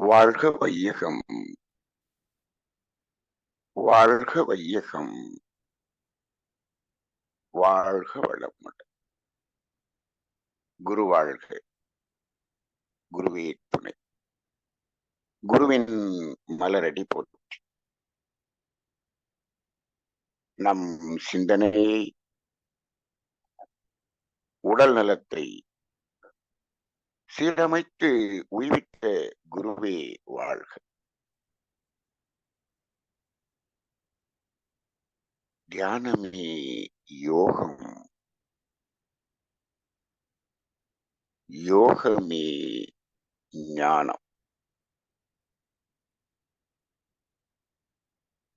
வாழ்க வையகம் வாழ்க வையகம் வாழ்க வளமுடன் குரு வாழ்க குருவே துணை குருவின் மலரடி போட்டு நம் சிந்தனையை உடல் நலத்தை சீரமைத்து உய்வித்த குருவே வாழ்க. தியானமே யோகம். யோகமே ஞானம்.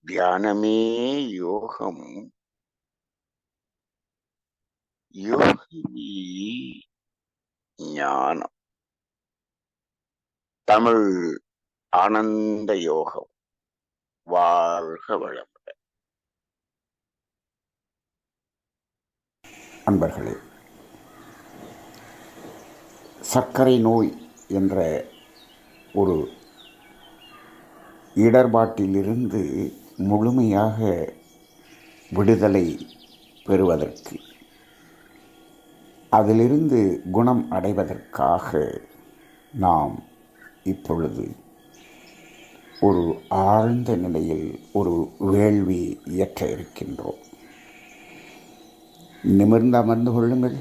தியானமே யோகம். யோகமே ஞானம். தமிழ் ஆனந்த யோகம். வாழ்க வளமுடன். அன்பர்களே சர்க்கரை நோய் என்ற ஒரு இடர்பாட்டிலிருந்து முழுமையாக விடுதலை பெறுவதற்கு அதிலிருந்து குணம் அடைவதற்காக நாம் இப்பொழுது ஒரு ஆழ்ந்த நிலையில் ஒரு வேள்வி இயற்ற இருக்கின்றோம். நிமிர்ந்து அமர்ந்து கொள்ளுங்கள்.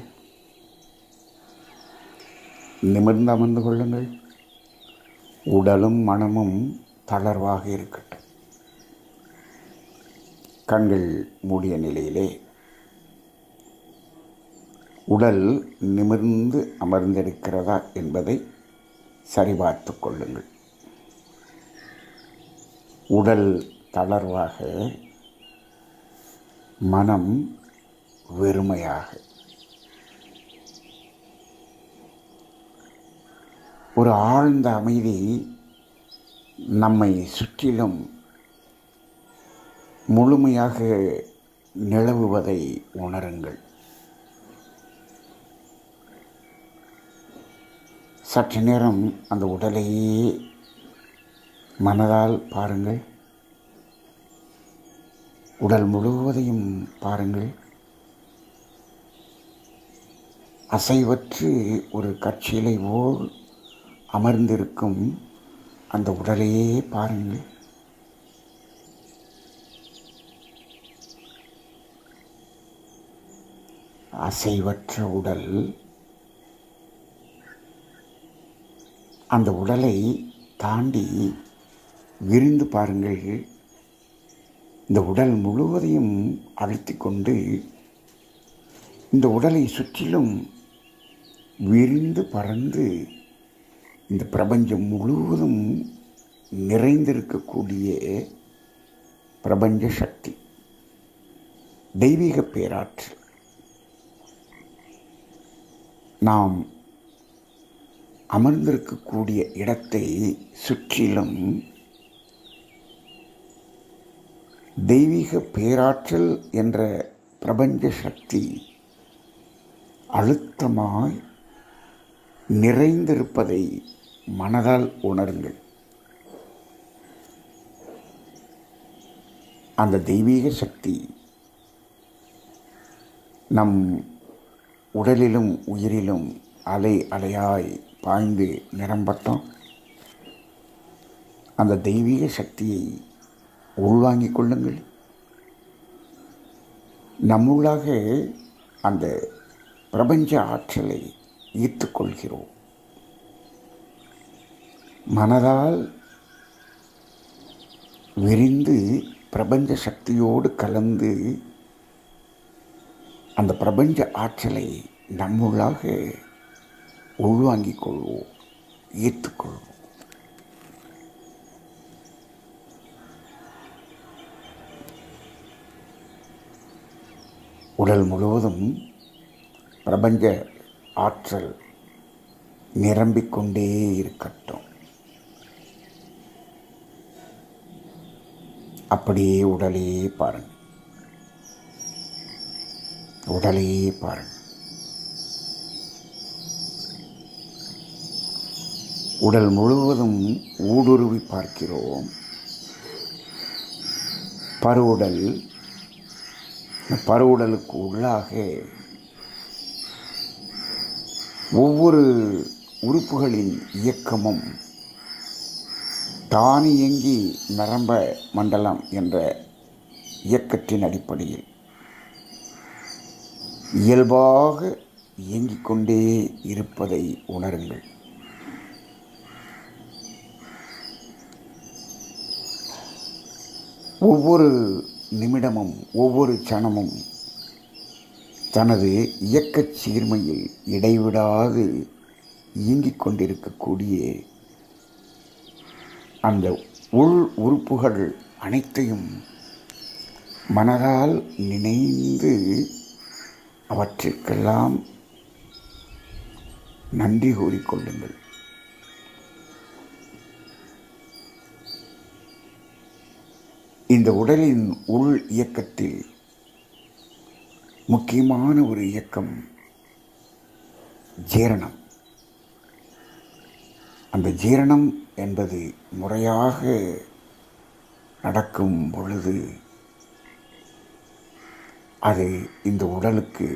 நிமிர்ந்து அமர்ந்து கொள்ளுங்கள். உடலும் மனமும் தளர்வாக இருக்கட்டும். கண்கள் மூடிய நிலையிலே உடல் நிமிர்ந்து அமர்ந்திருக்கிறதா என்பதை சரிபார்த்து கொள்ளுங்கள். உடல் தளர்வாக மனம் வெறுமையாக. ஒரு ஆழ்ந்த அமைதி நம்மை சுற்றிலும் முழுமையாக நிலவுவதை உணருங்கள். சற்று நேரம் அந்த உடலையே மனதால் பாருங்கள். உடல் முழுவதையும் பாருங்கள். அசைவற்று ஒரு கட்சியிலை போல் அமர்ந்திருக்கும் அந்த உடலையே பாருங்கள். அசைவற்ற உடல் அந்த உடலை தாண்டி விரிந்து பாருங்கள். இந்த உடல் முழுவதையும் அழுத்தி கொண்டு இந்த உடலை சுற்றிலும் விரிந்து பறந்து இந்த பிரபஞ்சம் முழுவதும் நிறைந்திருக்கக்கூடிய பிரபஞ்ச சக்தி. தெய்வீக பேராற்று நாம் அமர்ந்திருக்கக்கூடிய இடத்தை சுற்றிலும் தெய்வீக பேராற்றல் என்ற பிரபஞ்ச சக்தி அழுத்தமாய் நிறைந்திருப்பதை மனதால் உணருங்கள். அந்த தெய்வீக சக்தி நம் உடலிலும் உயிரிலும் அலை அலையாய் பாய்ந்து நிரம்பட்டும். அந்த தெய்வீக சக்தியை உள்வாங்கிக் கொள்ளுங்கள். நம்முள்ளாக அந்த பிரபஞ்ச ஆற்றலை ஈர்த்துக்கொள்கிறோம் மனதால் விரிந்து பிரபஞ்ச சக்தியோடு கலந்து அந்த பிரபஞ்ச ஆற்றலை நம்முள்ளாக உள்வாங்கிக் கொள்வோம் ஈர்த்துக்கொள்வோம் உடல் முழுவதும் பிரபஞ்ச ஆற்றல் நிரம்பிக்கொண்டே இருக்கட்டும். அப்படியே உடலையே பாருங்கள். உடலையே பாருங்கள். உடல் முழுவதும் ஊடுருவி பார்க்கிறோம். பருவுடல் பருவுடலுக்கு உள்ளாக ஒவ்வொரு உறுப்புகளின் இயக்கமும் தானியங்கி நரம்ப மண்டலம் என்ற இயக்கத்தின் அடிப்படையில் இயல்பாக இயங்கிக் கொண்டே இருப்பதை உணருங்கள். ஒவ்வொரு நிமிடமும் ஒவ்வொரு கணமும் தனது இயக்கச் சீர்மையில் இடைவிடாது இயங்கிக் கொண்டிருக்கக்கூடிய அந்த உள் உறுப்புகள் அனைத்தையும் மனதால் நினைந்து அவற்றிற்கெல்லாம் நன்றி கூறிக்கொள்ளுங்கள் இந்த உடலின் உள் இயக்கத்தில் முக்கியமான ஒரு இயக்கம் ஜீரணம். அந்த ஜீரணம் என்பது முறையாக நடக்கும் பொழுது அது இந்த உடலுக்கு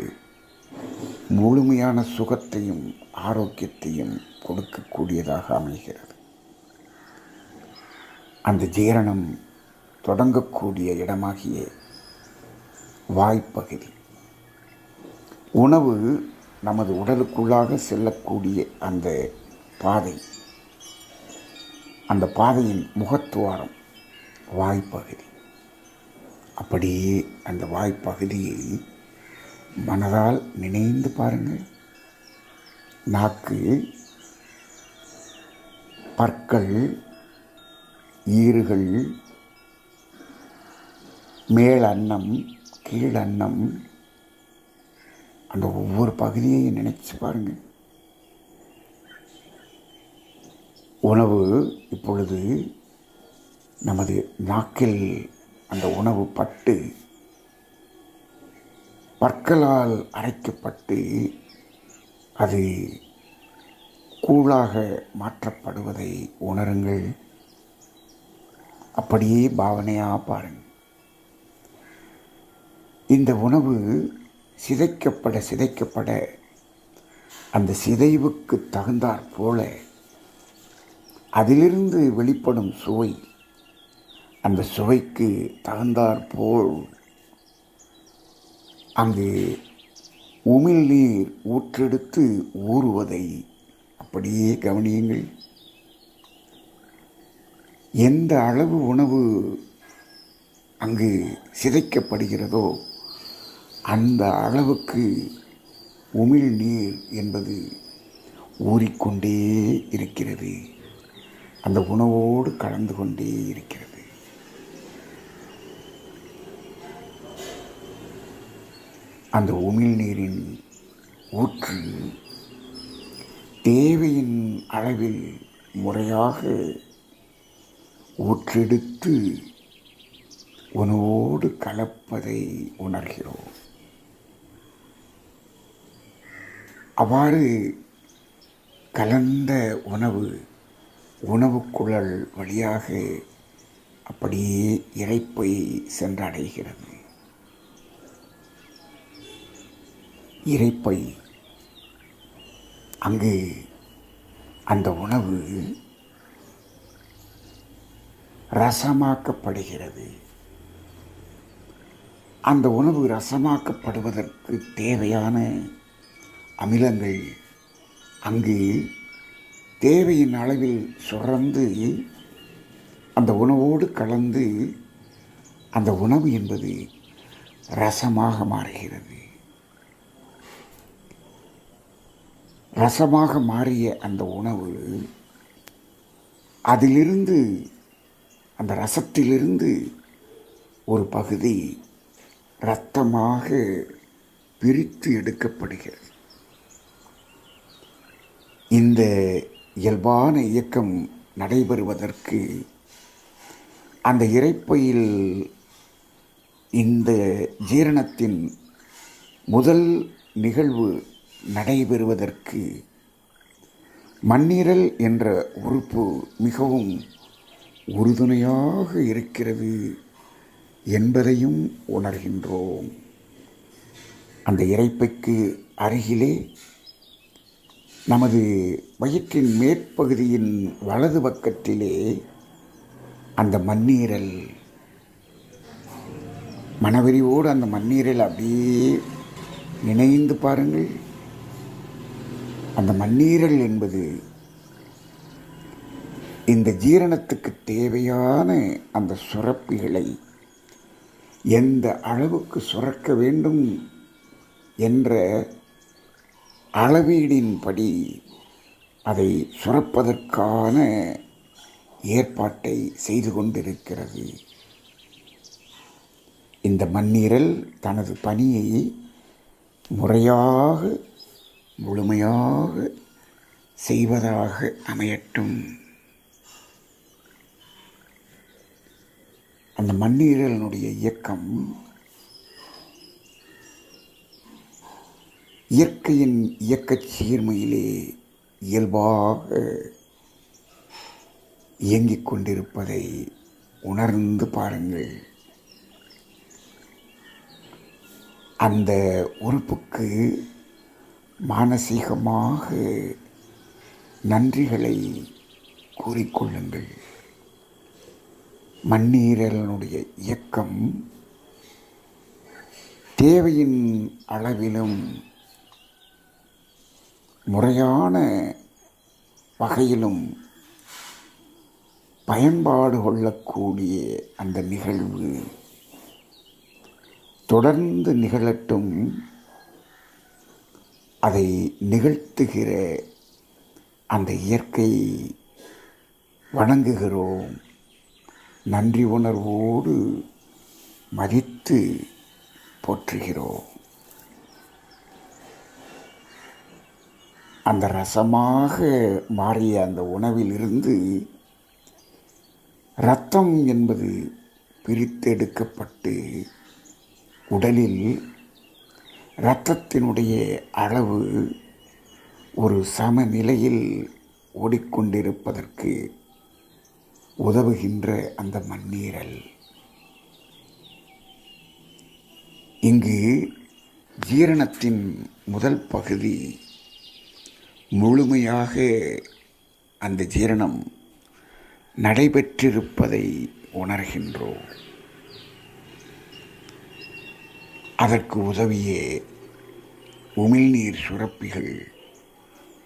முழுமையான சுகத்தையும் ஆரோக்கியத்தையும் கொடுக்கக்கூடியதாக அமைகிறது. அந்த ஜீரணம் தொடங்கக்கூடிய இடமாகிய வாய்ப்பகுதி உணவு நமது உடலுக்குள்ளாக செல்லக்கூடிய அந்த பாதை அந்த பாதையின் முகத்துவாரம் வாய்ப்பகுதி அப்படியே அந்த வாய்ப்பகுதியை மனதால் நினைந்து பாருங்கள். நாக்கு பற்கள் ஈறுகள் மேல் அன்னம் அந்த ஒவ்வொரு பகுதியையும் நினைச்சு பாருங்க. உணவு இப்பொழுது நமது நாக்கில் அந்த உணவு பட்டு பற்களால் அரைக்கப்பட்டு அது கூழாக மாற்றப்படுவதை உணருங்கள். அப்படியே பாவனையாக பாருங்கள். இந்த உணவு சிதைக்கப்பட சிதைக்கப்பட அந்த சிதைவுக்கு தகுந்தாற் போல அதிலிருந்து வெளிப்படும் சுவை அந்த சுவைக்கு தகுந்தாற் போல் அங்கு உமிழ்நீர் ஊற்றெடுத்து ஊறுவதை அப்படியே கவனியுங்கள். எந்த அளவு உணவு அங்கு சிதைக்கப்படுகிறதோ அந்த அளவுக்கு உமிழ் நீர் என்பது ஊறிக்கொண்டே இருக்கிறது. அந்த உணவோடு கலந்து கொண்டே இருக்கிறது. அந்த உமிழ்நீரின் ஊற்று தேவையின் அளவில் முறையாக ஊற்றெடுத்து உணவோடு கலப்பதை உணர்கிறோம். அவ்வாறு கலந்த உணவு உணவுக்குழல் வழியாக அப்படியே இறைப்பை சென்றடைகிறது. இறைப்பை அங்கு அந்த உணவு ரசமாக்கப்படுகிறது. அந்த உணவு ரசமாக்கப்படுவதற்கு தேவையான அமிலங்கள் அங்கே தேவையின் அளவில் சுரந்து அந்த உணவோடு கலந்து அந்த உணவு என்பது ரசமாக மாறுகிறது. ரசமாக மாறிய அந்த உணவு அதிலிருந்து அந்த ரசத்திலிருந்து ஒரு பகுதி இரத்தமாக பிரித்து எடுக்கப்படுகிறது. இந்த இயல்பான இயக்கம் நடைபெறுவதற்கு அந்த இறைப்பையில் இந்த ஜீரணத்தின் முதல் நிகழ்வு நடைபெறுவதற்கு மண்ணீரல் என்ற உறுப்பு மிகவும் உறுதுணையாக இருக்கிறது என்பதையும் உணர்கின்றோம். அந்த இறைப்பைக்கு அருகிலே நமது வயிற்றின் மேற்பகுதியின் வலது பக்கத்திலே அந்த மண்ணீரல். மனவெறிவோடு அந்த மண்ணீரல் அப்படியே இணைந்து பாருங்கள். அந்த மண்ணீரல் என்பது இந்த ஜீரணத்துக்கு தேவையான அந்த சுரப்பிகளை எந்த அளவுக்கு சுரக்க வேண்டும் என்ற அளவீடின்படி அதை சுரப்பதற்கான ஏற்பாட்டை செய்து கொண்டிருக்கிறது. இந்த மண்ணீரல் தனது பணியை முறையாக முழுமையாக செய்வதாக அமையட்டும். அந்த மண்ணீரலினுடைய இயக்கம் இயற்கையின் இயக்கச் சீர்மையிலே இயல்பாக இயங்கிக் கொண்டிருப்பதை உணர்ந்து பாருங்கள். அந்த உறுப்புக்கு மானசீகமாக நன்றிகளை கூறிக்கொள்ளுங்கள் மண்ணீரலனுடைய இயக்கம் தேவையின் அளவிலும் முறையான வகையிலும் பயன்பாடு கொள்ளக்கூடிய அந்த நிகழ்வு தொடர்ந்து நிகழட்டும் அதை நிகழ்த்துகிற அந்த இயற்கை வணங்குகிறோம். நன்றி உணர்வோடு மதித்து போற்றுகிறோம். அந்த ரசமாக மாறிய அந்த உணவிலிருந்து இரத்தம் என்பது பிரித்தெடுக்கப்பட்டு உடலில் இரத்தத்தினுடைய அளவு ஒரு சமநிலையில் ஓடிக்கொண்டிருப்பதற்கு உதவுகின்ற அந்த மண்ணீரல். இங்கு ஜீரணத்தின் முதல் பகுதி முழுமையாக அந்த ஜீரணம் நடைபெற்றிருப்பதை உணர்கின்றோம். அதற்கு உதவியே உமிழ்நீர் சுரப்பிகள்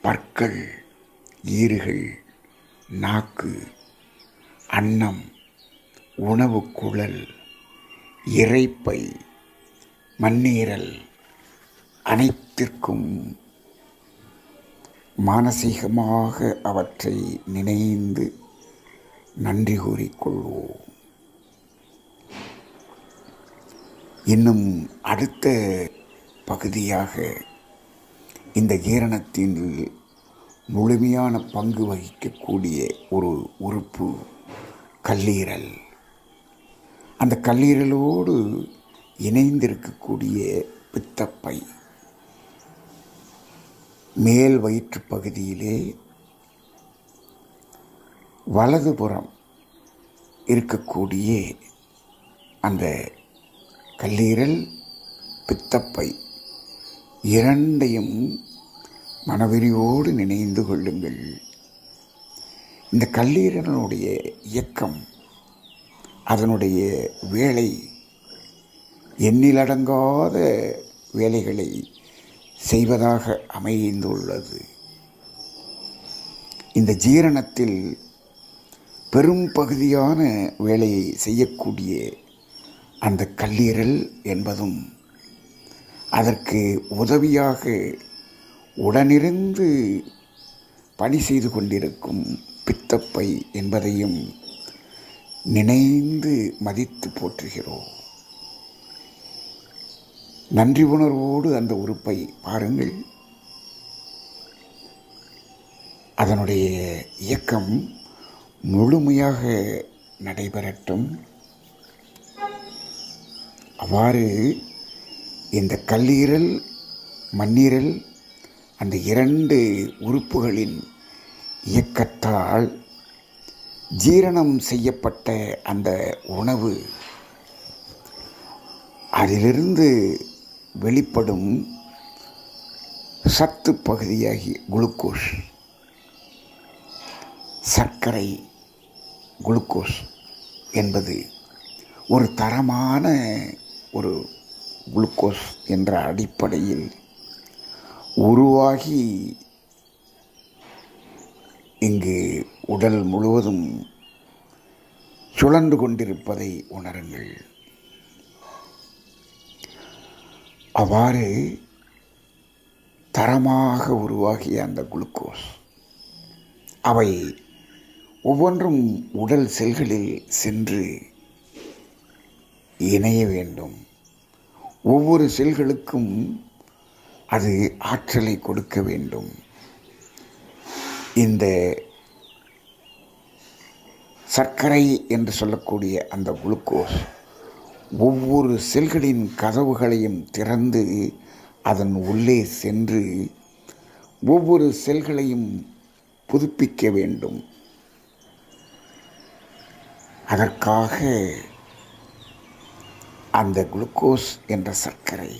பற்கள் ஈறுகள் நாக்கு அன்னம் உணவு குழல் இறைப்பை மண்ணீரல் அனைத்திற்கும் மானசீகமாக அவற்றை நினைந்து நன்றி கூறிக்கொள்வோம். இன்னும் அடுத்த பகுதியாக இந்த கீரணத்தின் முழுமையான பங்கு வகிக்கக்கூடிய ஒரு உறுப்பு கல்லீரல். அந்த கல்லீரலோடு இணைந்திருக்கக்கூடிய பித்தப்பை. மேல் வயிற்று பகுதியிலே வலதுபுறம் இருக்கக்கூடிய அந்த கல்லீரல் பித்தப்பை இரண்டையும் மனவெறியோடு நினைந்து கொள்ளுங்கள். இந்த கல்லீரலினுடைய இயக்கம் அதனுடைய வேலை எண்ணிலடங்காத வேலைகளை செய்வதாக அமைந்துள்ளது. இந்த ஜீரணத்தில் பெரும் பகுதியான வேலையை செய்யக்கூடிய அந்த கல்லீரல் என்பதும் அதற்கு உதவியாக உடனிருந்து பணி செய்து கொண்டிருக்கும் பித்தப்பை என்பதையும் நினைந்து மதித்து போற்றுகிறோம். நன்றி உணர்வோடு அந்த உறுப்பை பாருங்கள். அதனுடைய இயக்கம் முழுமையாக நடைபெறட்டும். அவ்வாறு இந்த கல்லீரல் மண்ணீரல் அந்த இரண்டு உறுப்புகளின் இயக்கத்தால் ஜீரணம் செய்யப்பட்ட அந்த உணவு அதிலிருந்து வெளிப்படும் சத்து பகுதியாகி குளுக்கோஸ். சர்க்கரை குளுக்கோஸ் என்பது ஒரு தரமான ஒரு குளுக்கோஸ் என்ற அடிப்படையில் உருவாகி இங்கு உடல் முழுவதும் சுழன்று கொண்டிருப்பதை உணருங்கள். அவ்வாறு தரமாக உருவாகிய அந்த குளுக்கோஸ் அவை ஒவ்வொன்றும் உடல் செல்களில் சென்று இணைய வேண்டும். ஒவ்வொரு செல்களுக்கும் அது ஆற்றலை கொடுக்க வேண்டும். இந்த சர்க்கரை என்று சொல்லக்கூடிய அந்த குளுக்கோஸ் ஒவ்வொரு செல்களின் கதவுகளையும் திறந்து அதன் உள்ளே சென்று ஒவ்வொரு செல்களையும் புதுப்பிக்க வேண்டும். அதற்காக அந்த குளுக்கோஸ் என்ற சர்க்கரை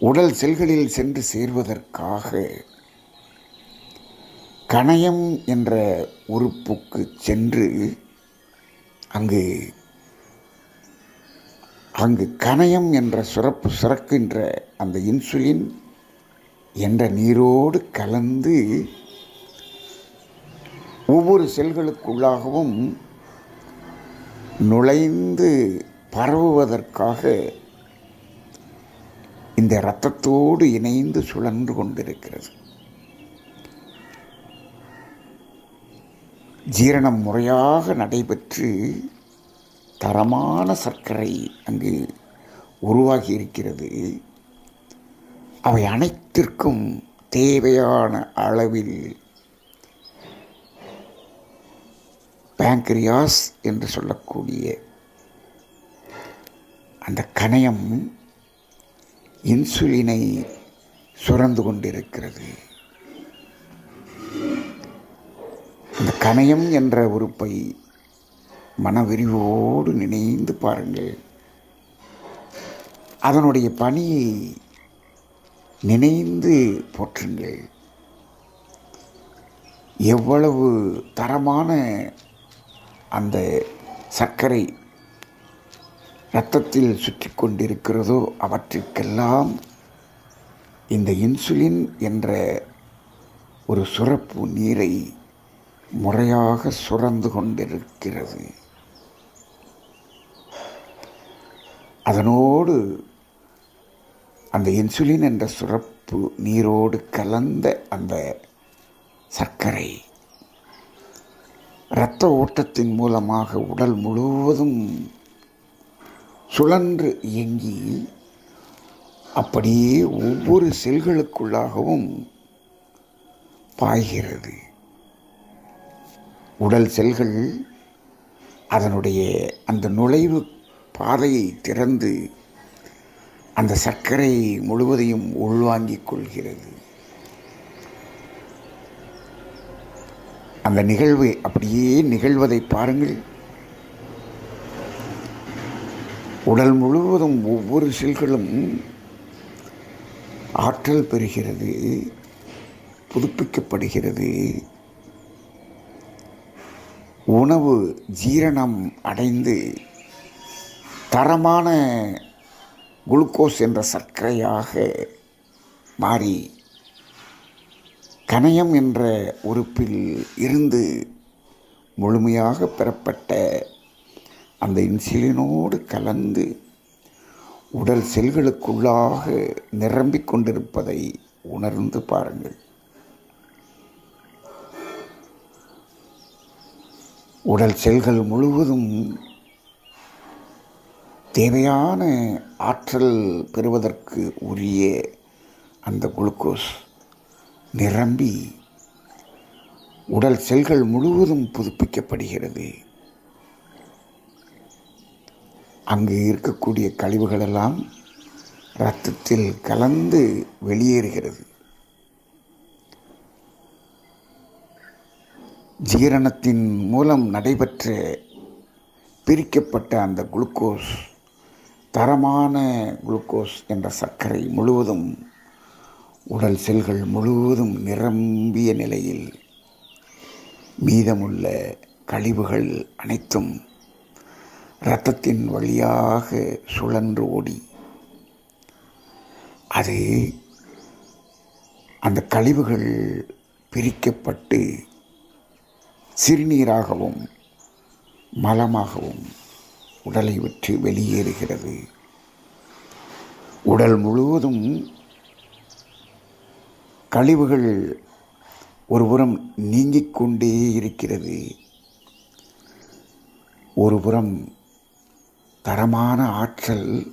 உடல் செல்களில் சென்று சேர்வதற்காக கணையம் என்ற உறுப்புக்கு சென்று அங்கு அங்கு கணையம் என்ற சுரப்பு சுரக்கின்ற அந்த இன்சுலின் என்ற நீரோடு கலந்து ஒவ்வொரு செல்களுக்குள்ளாகவும் நுழைந்து பரவுவதற்காக இந்த இரத்தத்தோடு இணைந்து சுழன்று கொண்டிருக்கிறது. ஜீரணம் முறையாக நடைபெற்று தரமான சர்க்கரை அங்கு உருவாகி இருக்கிறது அவை அனைத்திற்கும் தேவையான அளவில் பேங்க்ரியாஸ் என்று சொல்லக்கூடிய அந்த கணையம் இன்சுலினை சுரந்து கொண்டிருக்கிறது. அந்த கணையம் என்ற உறுப்பை மனவிரிவோடு நினைந்து பாருங்கள். அதனுடைய பணியை நினைந்து போற்றுங்கள். எவ்வளவு தரமான அந்த சர்க்கரை இரத்தத்தில் சுற்றி கொண்டிருக்கிறதோ அவற்றிற்கெல்லாம் இந்த இன்சுலின் என்ற ஒரு சுரப்பு நீரை முறையாக சுரந்து கொண்டிருக்கிறது. அதனோடு அந்த இன்சுலின் என்ற சுரப்பு நீரோடு கலந்த அந்த சர்க்கரை இரத்த ஓட்டத்தின் மூலமாக உடல் முழுவதும் சுழன்று இயங்கி அப்படியே ஒவ்வொரு செல்களுக்குள்ளாகவும் பாய்கிறது. உடல் செல்கள் அதனுடைய அந்த நுழைவு பாதையை திறந்து அந்த சர்க்கரை முழுவதையும் உள்வாங்கிக் கொள்கிறது. அந்த நிகழ்வு அப்படியே நிகழ்வதை பாருங்கள். உடல் முழுவதும் ஒவ்வொரு செல்களும் ஆற்றல் பெறுகிறது புதுப்பிக்கப்படுகிறது. உணவு ஜீரணம் அடைந்து தரமான குளுக்கோஸ் என்ற சர்க்கரையாக மாறி கணையம் என்ற உறுப்பில் இருந்து முழுமையாக பெறப்பட்ட அந்த இன்சுலினோடு கலந்து உடல் செல்களுக்குள்ளாக நிரம்பிக் கொண்டிருப்பதை உணர்ந்து பாருங்கள். உடல் செல்கள் முழுவதும் தேவையான ஆற்றல் பெறுவதற்கு உரிய அந்த குளுக்கோஸ் நிரம்பி உடல் செல்கள் முழுவதும் புதுப்பிக்கப்படுகிறது. அங்கு இருக்கக்கூடிய கழிவுகளெல்லாம் இரத்தத்தில் கலந்து வெளியேறுகிறது. ஜீரணத்தின் மூலம் நடைபெற்ற பிரிக்கப்பட்ட அந்த குளுக்கோஸ் தரமான குளுக்கோஸ் என்ற சர்க்கரை முழுவதும் உடல் செல்கள் முழுவதும் நிரம்பிய நிலையில் மீதமுள்ள கழிவுகள் அனைத்தும் இரத்தத்தின் வழியாக சுழன்று ஓடி. அது அந்த கழிவுகள் பிரிக்கப்பட்டு சிறுநீராகவும் மலமாகவும் உடலை விட்டு வெளியேறுகிறது. உடல் முழுவதும் கழிவுகள் ஒருபுறம் நீங்கிக் கொண்டே இருக்கிறது. ஒருபுறம் தரமான ஆற்றல்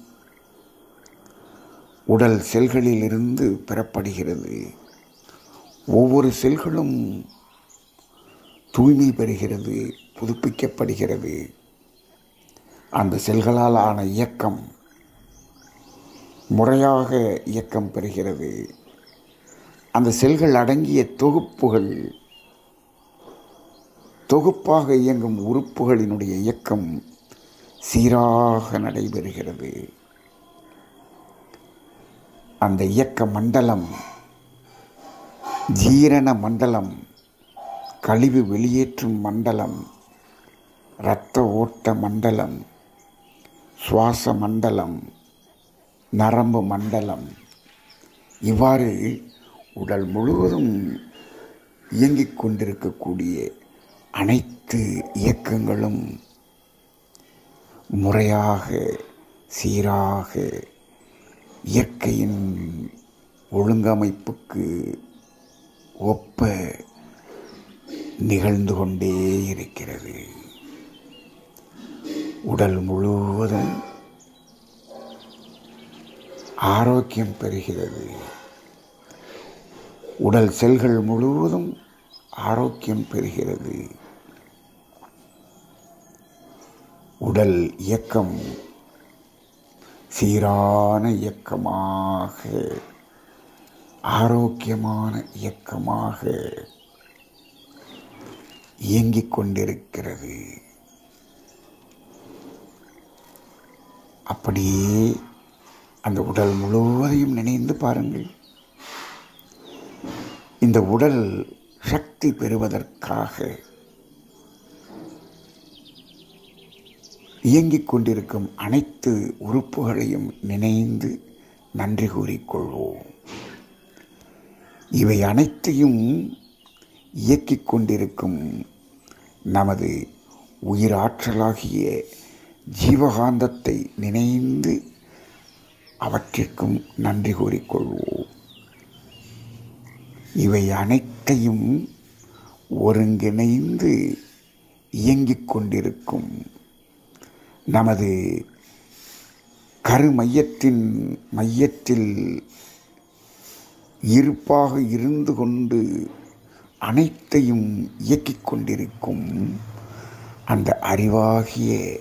உடல் செல்களிலிருந்து பெறப்படுகிறது. ஒவ்வொரு செல்களும் தூய்மை பெறுகிறது புதுப்பிக்கப்படுகிறது. அந்த செல்களால் ஆன இயக்கம் முறையாக இயக்கம் பெறுகிறது. அந்த செல்கள் அடங்கிய தொகுப்புகள் தொகுப்பாக இயங்கும் உறுப்புகளினுடைய இயக்கம் சீராக நடைபெறுகிறது. அந்த இயக்க மண்டலம் ஜீரண மண்டலம் கழிவு வெளியேற்றும் மண்டலம் இரத்த ஓட்ட மண்டலம் சுவாச மண்டலம் நரம்பு மண்டலம் இவ்வாறு உடல் முழுவதும் இயங்கிக் கொண்டிருக்கக்கூடிய அனைத்து இயக்கங்களும் முறையாக சீராக இயற்கையின் ஒழுங்கமைப்புக்கு ஒப்ப நிகழ்ந்து கொண்டே இருக்கிறது. உடல் முழுவதும் ஆரோக்கியம் பெறுகிறது. உடல் செல்கள் முழுவதும் ஆரோக்கியம் பெறுகிறது. உடல் இயக்கம் சீரான இயக்கமாக ஆரோக்கியமான இயக்கமாக இயங்கிக் கொண்டிருக்கிறது. அப்படியே அந்த உடல் முழுவதையும் நினைந்து பாருங்கள். இந்த உடல் சக்தி பெறுவதற்காக இயங்கிக் கொண்டிருக்கும் அனைத்து உறுப்புகளையும் நினைந்து நன்றி கூறிக்கொள்வோம். இவை அனைத்தையும் இயக்கிக் கொண்டிருக்கும் நமது உயிராற்றலாகிய ஜீவகாந்தத்தை நினைந்து அவற்றிற்கும் நன்றி கூறிக்கொள்வோம். இவை அனைத்தையும் ஒருங்கிணைந்து இயங்கிக் கொண்டிருக்கும் நமது கருமையத்தின் மையத்தில் இருப்பாக இருந்து கொண்டு அனைத்தையும் இயக்கிக் கொண்டிருக்கும் அந்த அறிவாகிய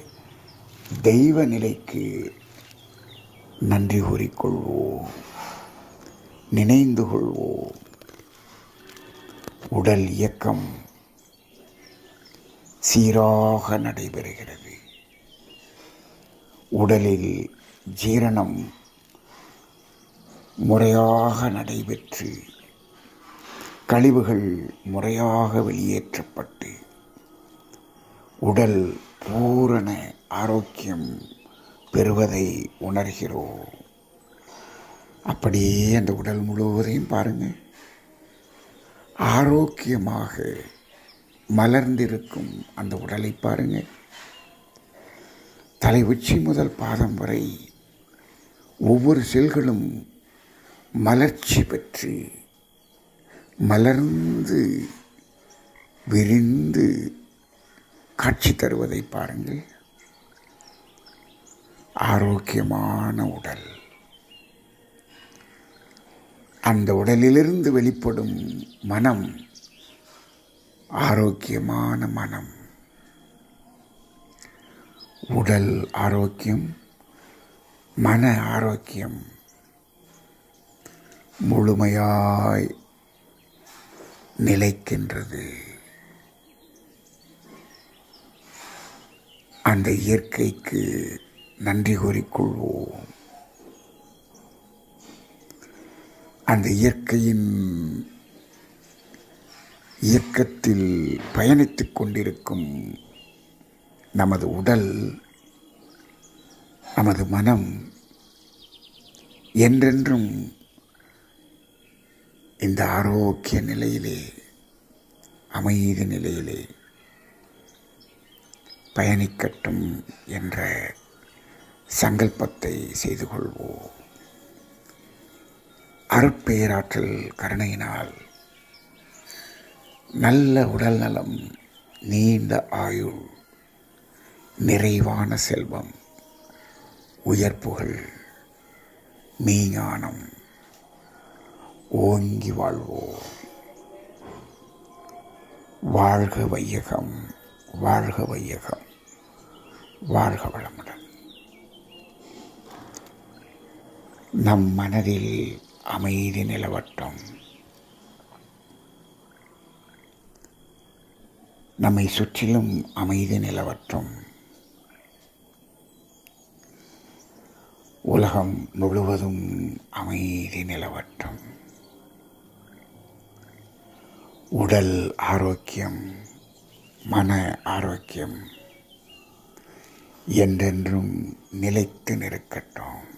தெய்வ நிலைக்கு நன்றி கூறிக்கொள்வோம். நினைந்து கொள்வோம். உடல் இயக்கம் சீராக நடைபெறுகிறது. உடலில் ஜீரணம் முறையாக நடைபெற்று கழிவுகள் முறையாக வெளியேற்றப்பட்டு உடல் பூரண ஆரோக்கியம் பெறுவதை உணர்கிறோம். அப்படியே அந்த உடல் முழுவதையும் பாருங்கள். ஆரோக்கியமாக மலர்ந்திருக்கும் அந்த உடலை பாருங்கள். தலை உச்சி முதல் பாதம் வரை ஒவ்வொரு செல்களும் மலர்ச்சி பெற்று மலர்ந்து விரிந்து காட்சி தருவதை பாருங்கள். ஆரோக்கியமான உடல். அந்த உடலிலிருந்து வெளிப்படும் மனம் ஆரோக்கியமான மனம். உடல் ஆரோக்கியம் மன ஆரோக்கியம். முழுமையாய் நிலைக்கின்றது. அந்த இயற்கைக்கு நன்றி கூறிக்கொள்வோம். அந்த இயற்கையின் இயக்கத்தில் பயணித்துக் கொண்டிருக்கும் நமது உடல் நமது மனம் என்றென்றும் இந்த ஆரோக்கிய நிலையிலே அமைதி நிலையிலே பயணிக்கட்டும் என்ற சங்கல்பத்தை செய்து கொள்வோம். அருட்பேராற்றல் கருணையினால் நல்ல உடல் நலம் நீண்ட ஆயுள் நிறைவான செல்வம் உயர்ப்புகள் மெய்ஞானம் ஓங்கி வாழ்வோம். வாழ்க வையகம் வாழ்க வையகம் வாழ்க வளமுடன். நம் மனதில் அமைதி நிலவட்டும். நம்மை சுற்றிலும் அமைதி நிலவட்டும். உலகம் முழுவதும் அமைதி நிலவட்டும். உடல் ஆரோக்கியம் மன ஆரோக்கியம் என்றென்றும் நிலைத்து நிற்கட்டும்.